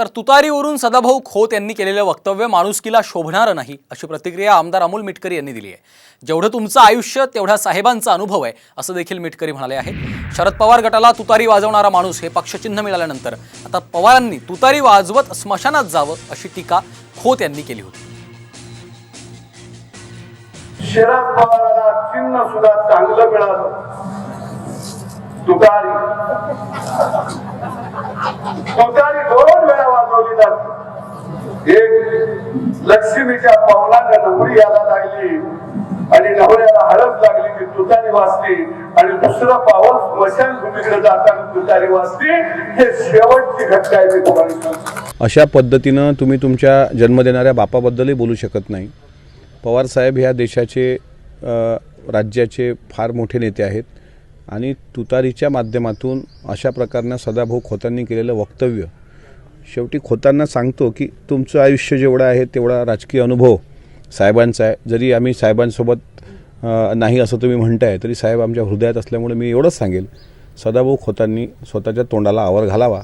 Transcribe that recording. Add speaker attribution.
Speaker 1: तर तुतारीवरून सदाभाऊ खोत यांनी केलेलं वक्तव्य माणुसकीला शोभणारं नाही अशी प्रतिक्रिया आमदार अमोल मिटकरी यांनी दिली आहे. जेवढं तुमचं आयुष्य तेवढा साहेबांचा अनुभव आहे असं देखील मिटकरी म्हणाले आहेत. शरद पवार गटाला तुतारी वाजवणारा माणूस हे पक्षचिन्ह मिळाल्यानंतर आता पवारांनी तुतारी वाजवत स्मशानात जावं अशी टीका खोत यांनी केली होती.
Speaker 2: शरद पवारांना चिन्ह सुद्धा चांगलं मिळालं. तुतारी. तुतारी वाजवली एक लक्ष्मीच्या पावलानं नवरी याला लागली आणि नवऱ्याला हळद लागली ती तुतारी वाचली आणि दुसरं पाऊल स्मशानभूमीकडे जाताना तुतारी वाचली हे शेवटची घटना आहे मी तुम्हाला
Speaker 3: अशा पद्धतीनं तुम्ही तुमच्या जन्म देणाऱ्या बापाबद्दलही बोलू शकत नाही. पवारसाहेब ह्या देशाचे राज्याचे फार मोठे नेते आहेत आणि तुतारीच्या माध्यमातून अशा प्रकारनं सदाभाऊ खोतांनी केलेलं वक्तव्य शेवटी खोतांना सांगतो की तुमचं आयुष्य जेवढं आहे तेवढा राजकीय अनुभव साहेबांचा आहे. जरी आम्ही साहेबांसोबत नाही असं तुम्ही म्हणताय तरी साहेब आमच्या हृदयात असल्यामुळे मी एवढंच सांगेल. सदाभाऊ खोतांनी स्वतःच्या तोंडाला आवर घालावा.